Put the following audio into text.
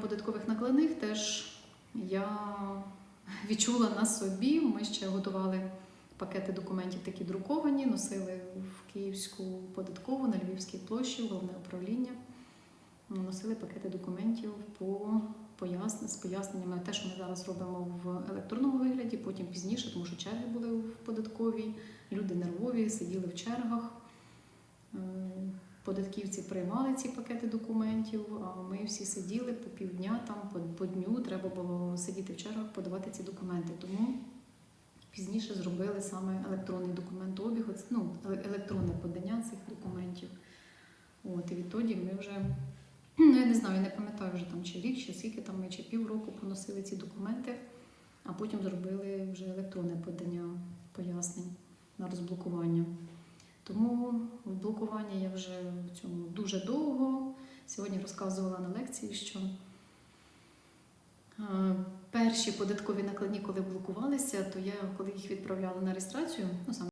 Податкових накладних теж я відчула на собі. Ми ще готували пакети документів, такі друковані, носили в Київську податкову на Львівській площі, головне управління. Носили пакети документів по поясн... з поясненнями. Те, що ми зараз робимо в електронному вигляді, потім пізніше, тому що черги були в податковій, люди нервові, сиділи в чергах. Податківці приймали ці пакети документів, а ми всі сиділи по півдня, там по, по дню треба було сидіти в чергах, подавати ці документи. Тому пізніше зробили саме електронний документообіг, ну, електронне подання цих документів. От, і відтоді ми вже, ну я не знаю, я не пам'ятаю вже там чи рік, чи скільки там ми чи півроку поносили ці документи, а потім зробили вже електронне подання пояснень на розблокування. Тому в блокуванні я вже в цьому дуже довго. Сьогодні розказувала на лекції, що е, перші податкові накладні, коли блокувалися, то я, коли їх відправляла на реєстрацію, ну саме